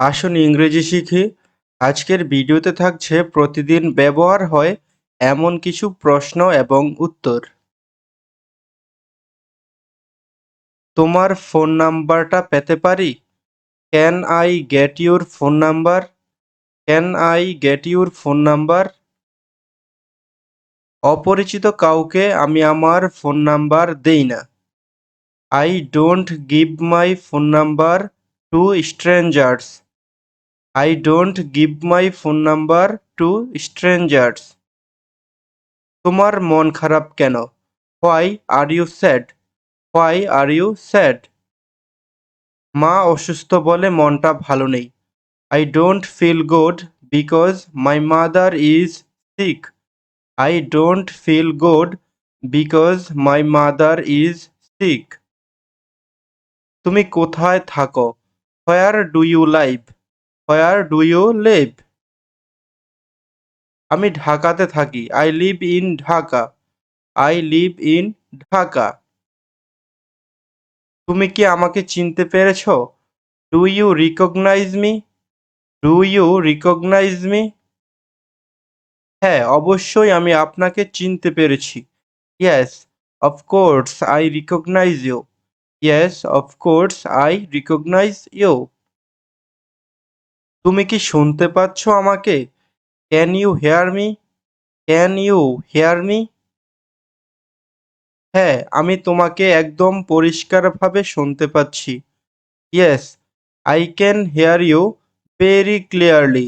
আসুন ইংরেজি শিখি। আজকের ভিডিওতে থাকছে প্রতিদিন ব্যবহার হয় এমন কিছু প্রশ্ন এবং উত্তর। তোমার ফোন নাম্বারটা পেতে পারি? Can I get your phone number? Can I get your phone number? অপরিচিত কাউকে আমি আমার ফোন নাম্বার দেই না। I don't give my phone number to strangers. I don't give my phone number to strangers তোমার মন খারাপ কেন? Why are you sad why are you sad মা অসুস্থ বলে মনটা ভালো নেই। I don't feel good because my mother is sick I don't feel good because my mother is sick তুমি কোথায় থাকো? Where do you live where do you live আমি ঢাকাতে থাকি। I live in Dhaka I live in Dhaka তুমি কি আমাকে চিনতে পেরেছ? Do you recognize me do you recognize me হ্যাঁ অবশ্যই আমি আপনাকে চিনতে পেরেছি। Yes of course I recognize you yes of course I recognize you তুমি কি শুনতে পাচ্ছ আমাকে? Can you hear me can you hear me হ্যাঁ আমি তোমাকে একদম পরিষ্কারভাবে শুনতে পাচ্ছি। Yes I can hear you very clearly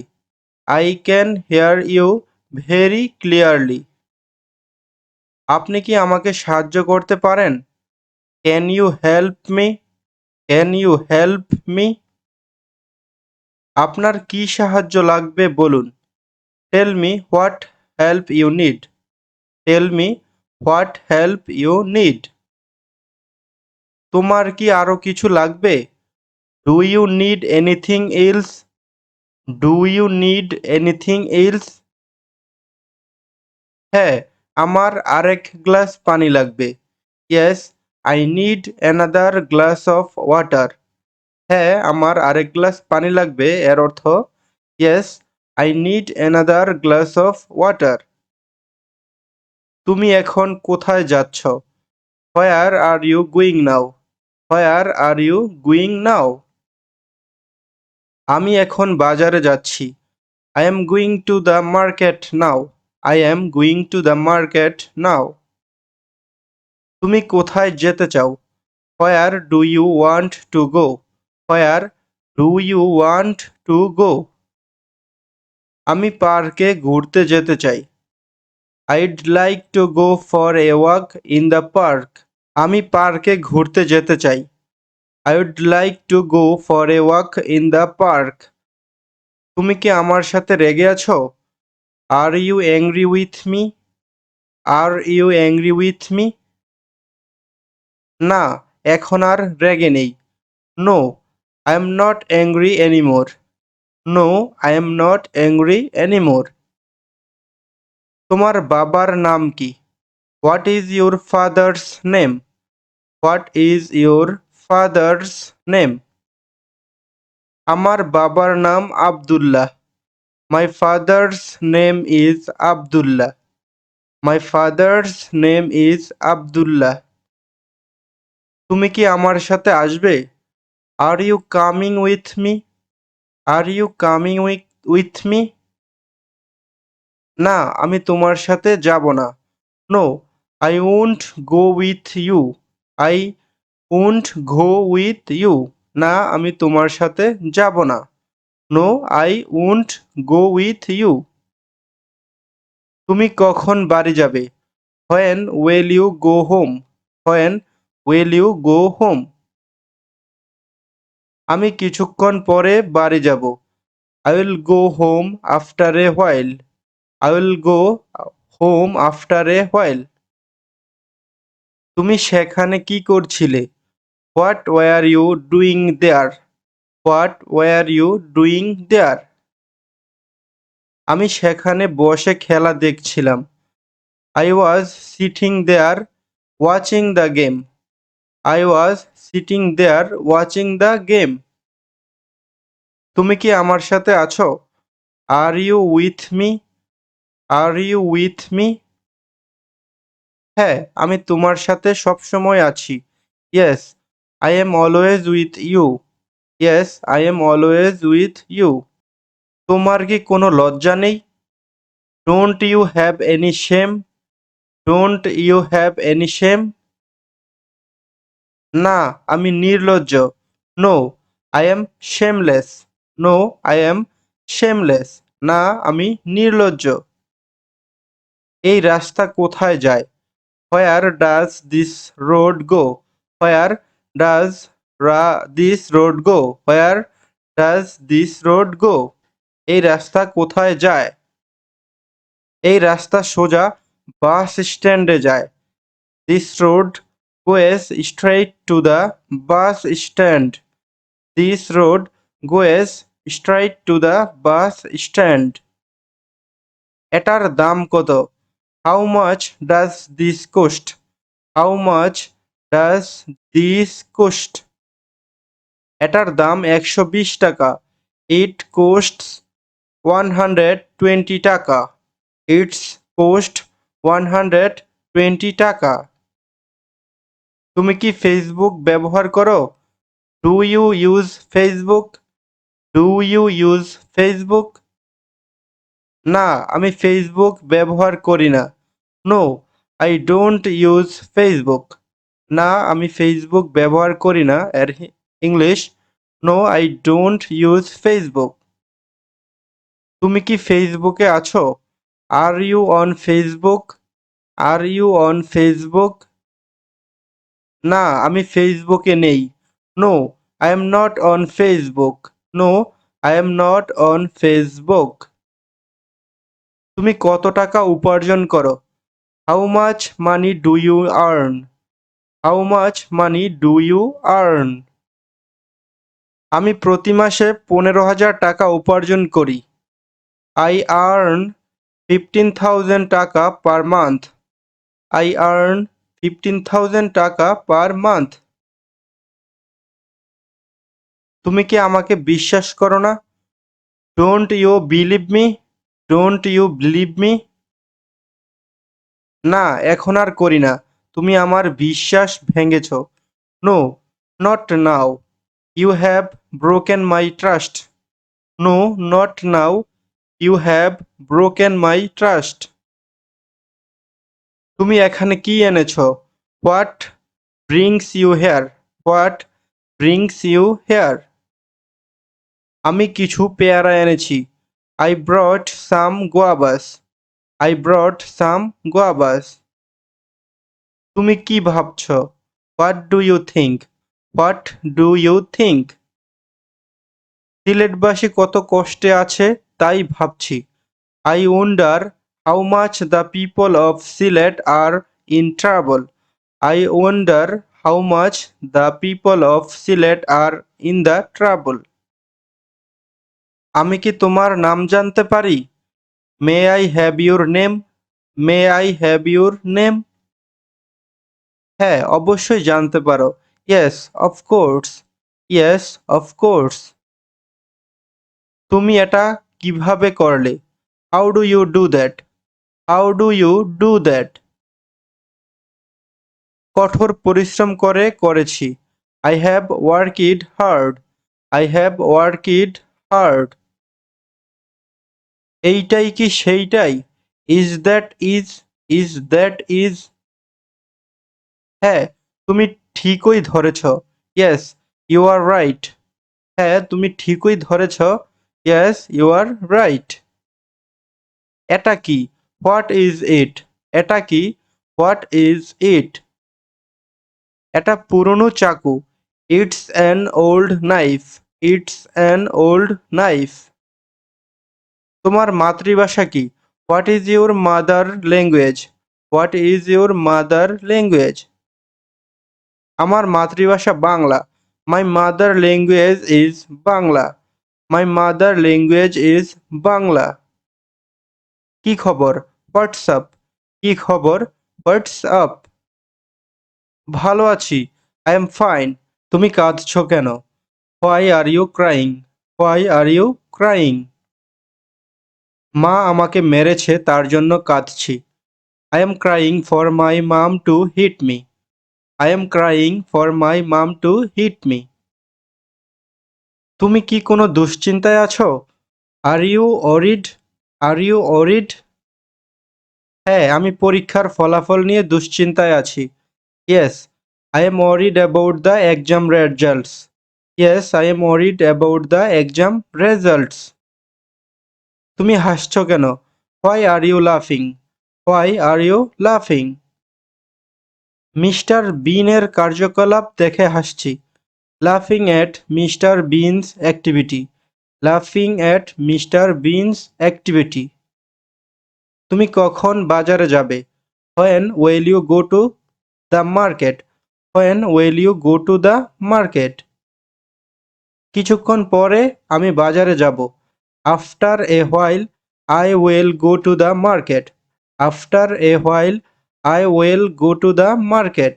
I can hear you very clearly আপনি কি আমাকে সাহায্য করতে পারেন? Can you help me can you help me আপনার কি সাহায্য লাগবে বলুন। Tell me what help you need tell me what help you need তোমার কি আরও কিছু লাগবে? Do you need anything else do you need anything else হ্যাঁ আমার আরেক গ্লাস পানি লাগবে। Yes I need another glass of water হ্যাঁ আমার আরেক গ্লাস পানি লাগবে। এর অর্থ, yes, I need another glass of water. তুমি এখন কোথায় যাচ্ছ? Where are you going now? Where are you going now? আমি এখন বাজারে যাচ্ছি। I am going to the market now. I am going to the market now. তুমি কোথায় যেতে চাও? Where do you want to go? Where do you want to go? আমি পার্কে ঘুরতে যেতে চাই। I'd like to go for a walk in the park. আমি পার্কে ঘুরতে যেতে চাই। I would like to go for a walk in the park. তুমি কি আমার সাথে রেগে আছো? Are you angry with me? Are you angry with me? না, এখন আর রেগে নেই। No I am not angry anymore no I am not angry anymore তোমার বাবার নাম কি? What is your father's name what is your father's name আমার বাবার নাম Abdullah. My father's name is Abdullah. My father's name is Abdullah. তুমি কি আমার সাথে আসবে? Are you coming with me are you coming with with me না, আমি তোমার সাথে যাব না। No I won't go with you I won't go with you না, আমি তোমার সাথে যাব না। No I won't go with you তুমি কখন বাড়ি যাবে? When will you go home when will you go home আমি কিছুক্ষণ পরে বাড়ি যাব। I will go home after a while I will go home after a while তুমি সেখানে কি করছিলে? What were you doing there what were you doing there আমি সেখানে বসে খেলা দেখছিলাম। I was sitting there watching the game I was sitting there watching the game তুমি কি আমার সাথে আছো? Are you with me are you with me হ্যাঁ আমি তোমার সাথে সবসময় আছি। Yes I am always with you yes I am always with you তোমার কি কোনো লজ্জা নেই? Don't you have any shame don't you have any shame না, আমি নির্লজ্জ। No I am shameless no I am shameless না, আমি নির্লজ্জ। এই রাস্তা কোথায় যায়? Where does this road go where does রা this road go where does this road go এই রাস্তা কোথায় যায়? এই রাস্তা সোজা বাস স্ট্যান্ডে যায়। This road goes straight to the bus stand. This road, goes straight to the bus stand. এটার দাম কত? How much does this cost? How much does this cost? এটার দাম একশো বিশ টাকা। It costs one hundred twenty taka. It's cost one hundred twenty taka. তুমি কি ফেসবুক ব্যবহার করো? Do you use Facebook do you use Facebook না, আমি ফেসবুক ব্যবহার করি না। No I don't use Facebook না, আমি ফেসবুক ব্যবহার করি না, এর English no I don't use Facebook তুমি কি ফেসবুকে আছো? Are you on Facebook are you on Facebook না, আমি ফেসবুকে নেই। No I am not on Facebook no I am not on Facebook তুমি কত টাকা উপার্জন করো? How much money do you earn how much money do you earn আমি প্রতি মাসে পনেরো হাজার টাকা উপার্জন করি। I earn fifteen thousand taka per month I earn fifteen thousand taka per month তুমি কি আমাকে বিশ্বাস করো না? Don't you believe me don't you believe me না, এখন আর করি না। তুমি আমার বিশ্বাস ভেঙেছ। No not now you have broken my trust no not now you have broken my trust তুমি এখানে কি এনেছ? What brings you here what brings you here আমি কিছু পেয়ারা এনেছি। I brought some গোয়াবাস I brought সাম গোয়াবাস তুমি কি ভাবছ? What do you think what do you think সিলেটবাসী কত কষ্টে আছে তাই ভাবছি। I wonder how much the people of Sylhet are in trouble I wonder how much the people of Sylhet are in the trouble আমি কি তোমার নাম জানতে পারি? May I have your name may I have your name হ্যাঁ অবশ্যই জানতে পারো। ইয়েস অফকোর্স ইয়েস অফকোর্স তুমি এটা কীভাবে করলে? How do you do that how do you do that কঠোর পরিশ্রম করে করেছি। I have worked hard I have worked hard এইটাই কি সেইটাই? Is that is is that is হ্যাঁ তুমি ঠিকই ধরেছ। ইয়েস ইউ আর রাইট হ্যাঁ তুমি ঠিকই ধরেছ। ইয়েস ইউ আর রাইট এটা কি? What is it? এটা কি? What is it? এটা পুরনো চাকু। It's an old knife. It's an old knife. তোমার মাতৃভাষা কি? What is your mother language? What is your mother language? আমার মাতৃভাষা Bangla. My mother language is Bangla. My mother language is Bangla. কি খবর? What's up? কি খবর? What's up? ভালো আছি, আই এম ফাইন। তুমি কাঁদছো কেন? Why are you crying? Why are you crying? মা আমাকে মেরেছে, তার জন্য কাঁদছি। I am crying for my mum to hit me. I am crying for my mum to hit me. তুমি কি কোনো দুশ্চিন্তায় আছো? Are you worried? Are you worried? হ্যাঁ আমি পরীক্ষার ফলাফল নিয়ে দুশ্চিন্তায় আছি। Yes I am worried about the exam results yes I am worried about the exam results তুমি হাসছো কেন? হোয়াই আর ইউ লাফিং হোয়াই আর ইউ লাফিং মিস্টার বিনের কার্যকলাপ দেখে হাসছি। লাফিং অ্যাট মিস্টার বিনস অ্যাক্টিভিটি। লাফিং অ্যাট মিস্টার বিনস অ্যাক্টিভিটি। তুমি কখন বাজারে যাবে? When will you go to the market when will you go to the market কিছুক্ষণ পরে আমি বাজারে যাব। After a while I will go to the market after a while I will go to the market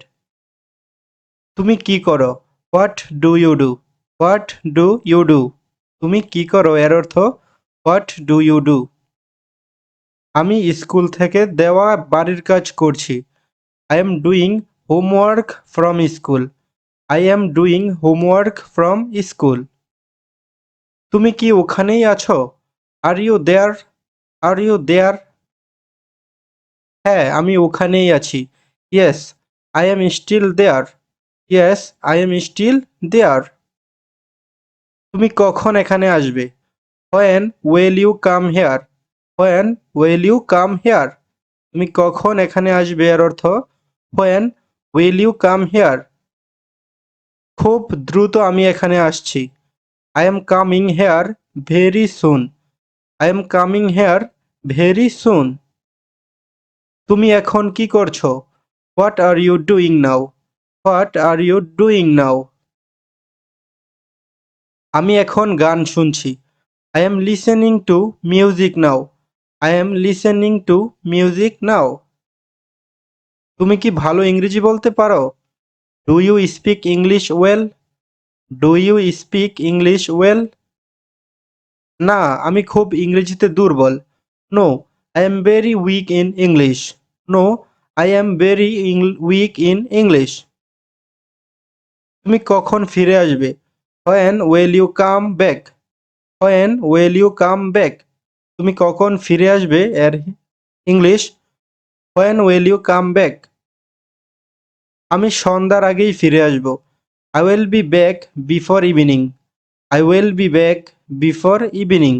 তুমি কি করো? What do you do what do you do তুমি কি করো? এর অর্থ হোয়াট ডু ইউ ডু আমি স্কুল থেকে দেওয়া বাড়ির কাজ করছি। I am doing homework from school I am doing homework from school তুমি কি ওখানেই আছো? Are you there are you there হ্যাঁ আমি ওখানেই আছি। Yes I am still there yes I am still there তুমি কখন এখানে আসবে? When will you come here when will you come here তুমি কখন এখানে আসবে এর অর্থ when will you come here খুব দ্রুত আমি এখানে আসছি। I am coming here very soon I am coming here very soon তুমি এখন কি করছ? What are you doing now what are you doing now আমি এখন গান শুনছি। I am listening to music now I am listening to music now তুমি কি ভালো ইংরেজি বলতে পারো? Do you speak English well do you speak English well না, আমি খুব ইংরেজিতে দুর্বল। No I am very weak in English no I am very weak in English তুমি কখন ফিরে আসবে? When will you come back when will you come back তুমি কখন ফিরে আসবে এর English? When will you come back আমি সন্ধ্যার আগেই ফিরে আসব। I will be back before evening I will be back before evening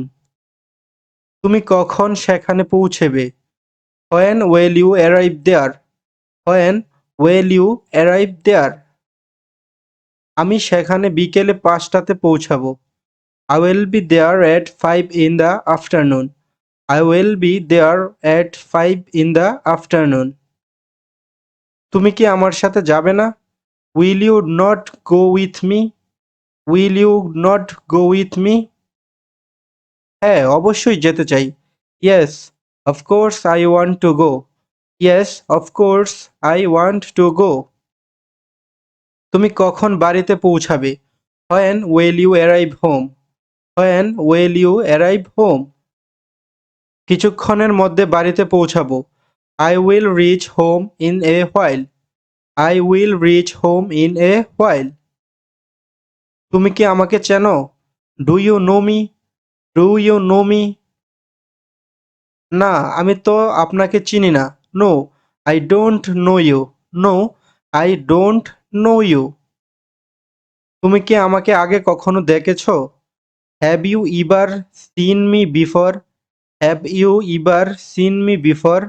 তুমি কখন সেখানে পৌঁছেবে? When will you arrive there when will you arrive there আমি সেখানে বিকেলে পাঁচটাতে পৌঁছাবো। I will be there at five in the afternoon I will be there at five in the afternoon তুমি কি আমার সাথে যাবে না? Will you not go with me will you not go with me হ্যাঁ অবশ্যই যেতে চাই। Yes of course I want to go yes of course I want to go তুমি কখন বাড়িতে পৌঁছাবে? When will you arrive home when will you arrive home কিছুক্ষণের মধ্যে বাড়িতে পৌঁছাবো। I will reach home in a while I will reach home in a while তুমি কি আমাকে চেনো? Do you know me do you know me না, আমি তো আপনাকে চিনি না। No I don't know you no I don't know you তুমি কি আমাকে আগে কখনো দেখেছ? Have you ever seen me before have you ever seen me before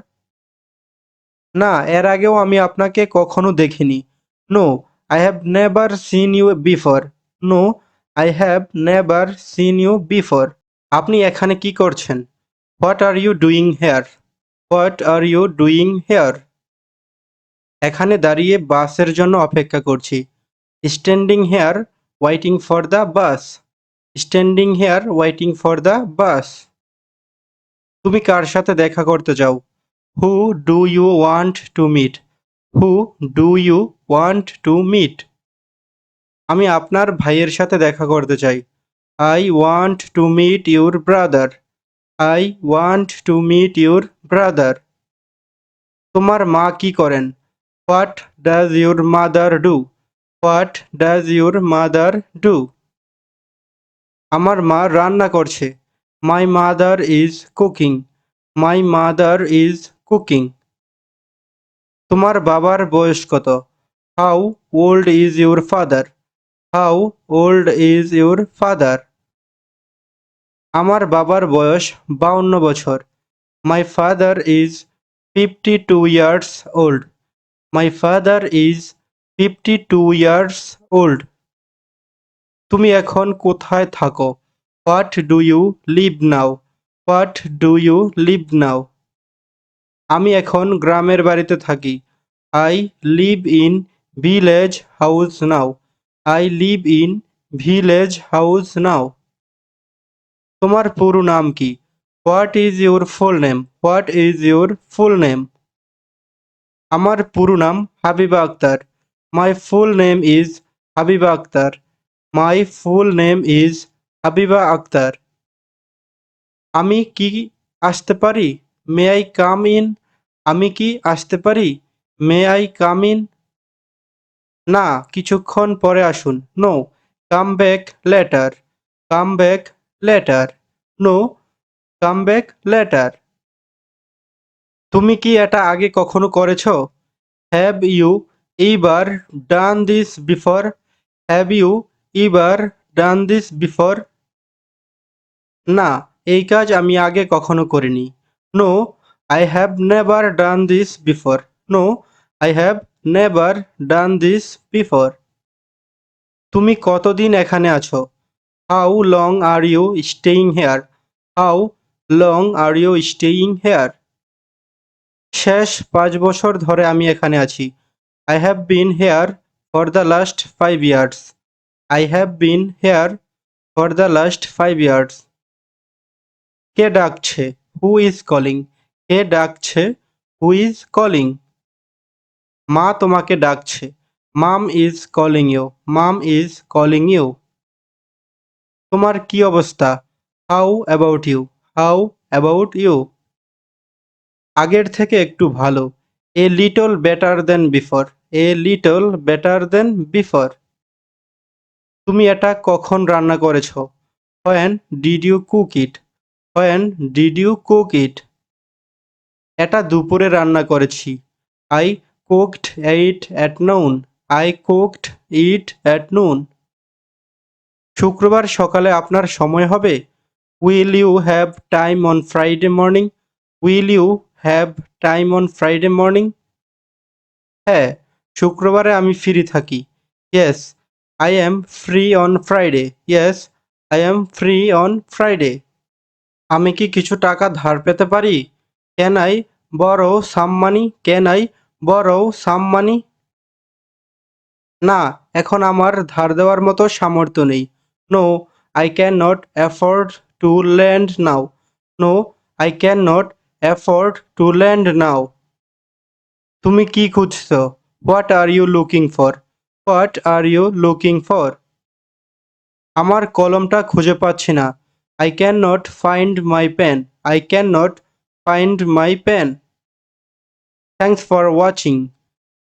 না, এর আগেও আমি আপনাকে কখনো দেখিনি। No I have never seen you before no I have never seen you before আপনি এখানে কি করছেন? What are you doing here what are you doing here এখানে দাঁড়িয়ে বাসের জন্য অপেক্ষা করছি। Standing here waiting for the bus standing here waiting for the bus তুমি কার সাথে দেখা করতে যাও? Who do you want to meet who do you want to meet আমি আপনার ভাইয়ের সাথে দেখা করতে চাই। I want to meet your brother I want to meet your brother তোমার মা কি করেন? What does your mother do what does your mother do আমার মা রান্না করছে। My mother is cooking my mother is cooking তোমার বাবার বয়স কত? How old is your father how old is your father আমার বাবার বয়স বাউন্ন বছর। My father is fifty two years old my father is fifty two years old তুমি এখন কোথায় থাকো? What do you live now what do you live now আমি এখন গ্রামের বাড়িতে থাকি। I live in village house now I live in village house now তোমার পুরো নাম কি? What is your full name what is your full name আমার পুরো নাম Habiba Akter. My full name is Habiba Akter. My full name is Habiba Akter আমি কি আসতে পারি? মে আই কাম ইন আমি কি আসতে পারি? মে আই কাম ইন না, কিছুক্ষণ পরে আসুন। No come back later come back later no come back later তুমি কি এটা আগে কখনো করেছ? Have you ever done this before have you ever done this before না, এই কাজ আমি আগে কখনো করিনি। No I have never done this before no I have never done this before তুমি কতদিন এখানে আছো? How long are you staying here how long are you staying here শেষ পাঁচ বছর ধরে আমি এখানে আছি। I have been here for the last five years I have been here for the last five years কে ডাকছে? হু ইজ কলিং কে ডাকছে? হু ইজ কলিং মা তোমাকে ডাকছে। Mom is calling you mom is calling you তোমার কি অবস্থা? How about you how about you আগের থেকে একটু ভালো। A little better than before a little better than before তুমি এটা কখন রান্না করেছ? When did you cook it when did you cook it এটা দুপুরে রান্না করেছি। I cooked it at noon I cooked it at noon শুক্রবার সকালে আপনার সময় হবে? Will you have time on Friday morning will you have time on Friday morning হ্যাঁ শুক্রবারে আমি ফ্রি থাকি। Yes I am free on Friday yes I am free on Friday আমি কি কিছু টাকা ধার পেতে পারি? Can I borrow some money can I borrow some মানি না, এখন আমার ধার দেওয়ার মতো সামর্থ্য নেই। No I can not afford to land now no I can not afford to land now তুমি কি খুঁজছো? What are you looking for what are you looking for আমার কলমটা খুঁজে পাচ্ছি না। I can not find my pen I can not find my pen thanks for watching